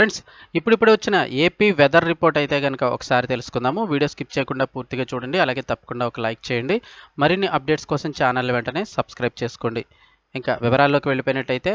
Friends ఇప్పుడిప్పుడే వచ్చిన AP weather report అయితే కనుక ఒకసారి తెలుసుకుందాము. వీడియో స్కిప్ చేయకుండా పూర్తిగా చూడండి. అలాగే తప్పకుండా ఒక లైక్ చేయండి. మరిన్ని అప్డేట్స్ కోసం ఛానల్ వెంటనే సబ్స్క్రైబ్ చేసుకోండి. ఇంకా వివరాల్లోకి వెళ్ళిపోయినట్టయితే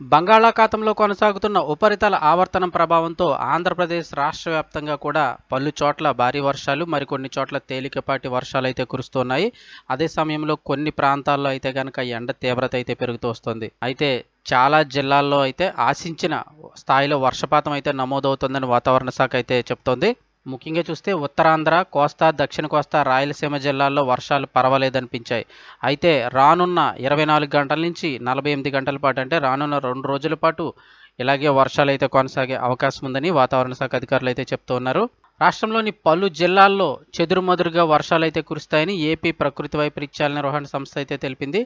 బంగాళాఖాతంలో కొనసాగుతున్న ఉపరితల ఆవర్తనం ప్రభావంతో ఆంధ్రప్రదేశ్ రాష్ట్ర వ్యాప్తంగా కూడా పలు చోట్ల భారీ వర్షాలు మరికొన్ని చోట్ల తేలికపాటి వర్షాలు అయితే కురుస్తున్నాయి. అదే సమయంలో కొన్ని ప్రాంతాల్లో అయితే కనుక ఎండ తీవ్రత అయితే పెరుగుతూ వస్తుంది. అయితే చాలా జిల్లాల్లో అయితే ఆశించిన స్థాయిలో వర్షపాతం అయితే నమోదవుతుందని వాతావరణ శాఖ అయితే చెప్తోంది. ముఖ్యంగా చూస్తే ఉత్తరాంధ్ర కోస్తా దక్షిణ కోస్తా రాయలసీమ జిల్లాల్లో వర్షాలు పర్వాలేదనిపించాయి. అయితే రానున్న ఇరవై నాలుగు గంటల నుంచి నలభై ఎనిమిది గంటల పాటు అంటే రానున్న రెండు రోజుల పాటు ఇలాగే వర్షాలు అయితే కొనసాగే అవకాశం ఉందని వాతావరణ శాఖ అధికారులు అయితే చెప్తూ ఉన్నారు. రాష్ట్రంలోని పలు జిల్లాల్లో చెదురుమదురుగా వర్షాలు అయితే కురుస్తాయని ఏపీ ప్రకృతి వైపరీత్యాల నిర్వహణ సంస్థ అయితే తెలిపింది.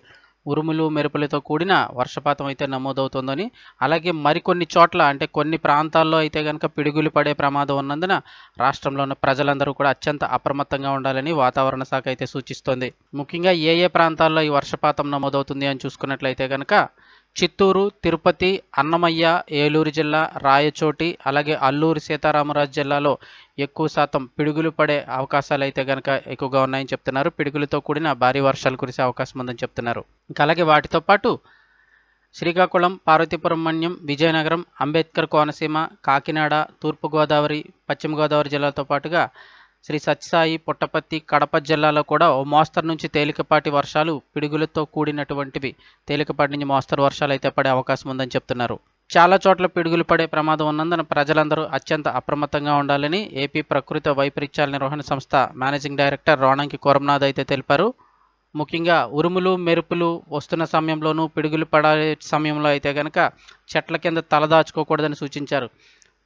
ఉరుములు మెరుపులతో కూడిన వర్షపాతం అయితే నమోదవుతోందని అలాగే మరికొన్ని చోట్ల అంటే కొన్ని ప్రాంతాల్లో అయితే కనుక పిడుగులు పడే ప్రమాదం ఉన్నందున రాష్ట్రంలో ఉన్న ప్రజలందరూ కూడా అత్యంత అప్రమత్తంగా ఉండాలని వాతావరణ శాఖ అయితే సూచిస్తోంది. ముఖ్యంగా ఏ ఏ ప్రాంతాల్లో ఈ వర్షపాతం నమోదవుతుంది అని చూసుకున్నట్లయితే కనుక చిత్తూరు తిరుపతి అన్నమయ్య ఏలూరు జిల్లా రాయచోటి అలాగే అల్లూరు సీతారామరాజు జిల్లాలో ఎక్కువ శాతం పిడుగులు పడే అవకాశాలు అయితే కనుక ఎక్కువగా ఉన్నాయని చెప్తున్నారు. పిడుగులతో కూడిన భారీ వర్షాలు కురిసే అవకాశం ఉందని చెప్తున్నారు. ఇంకా అలాగే వాటితో పాటు శ్రీకాకుళం పార్వతీపురం మన్యం విజయనగరం అంబేద్కర్ కోనసీమ కాకినాడ తూర్పుగోదావరి పశ్చిమ గోదావరి జిల్లాతో పాటుగా శ్రీ సత్యసాయి పుట్టపత్తి కడప జిల్లాలో కూడా ఓ మోస్తరు నుంచి తేలికపాటి వర్షాలు పిడుగులతో కూడినటువంటివి. తేలికపాటి నుంచి మోస్తరు వర్షాలు అయితే పడే అవకాశం ఉందని చెప్తున్నారు. చాలా చోట్ల పిడుగులు పడే ప్రమాదం ఉన్నందున ప్రజలందరూ అత్యంత అప్రమత్తంగా ఉండాలని ఏపీ ప్రకృతి వైపరీత్యాల నిర్వహణ సంస్థ మేనేజింగ్ డైరెక్టర్ రోణంకి కోరమనాథ్ అయితే తెలిపారు. ముఖ్యంగా ఉరుములు మెరుపులు వస్తున్న సమయంలోనూ పిడుగులు పడే సమయంలో అయితే కనుక చెట్ల కింద తలదాచుకోకూడదని సూచించారు.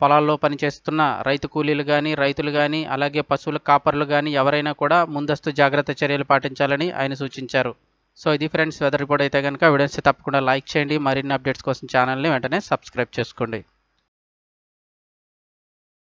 పొలాల్లో పనిచేస్తున్న రైతు కూలీలు కానీ రైతులు కానీ అలాగే పశువుల కాపర్లు కానీ ఎవరైనా కూడా ముందస్తు జాగ్రత్త చర్యలు పాటించాలని ఆయన సూచించారు. సో ఇది ఫ్రెండ్స్ వెదర్ రిపోర్ట్ అయితే కనుక వీడియోస్ తప్పకుండా లైక్ చేయండి. మరిన్ని అప్డేట్స్ కోసం ఛానల్ని వెంటనే సబ్స్క్రైబ్ చేసుకోండి.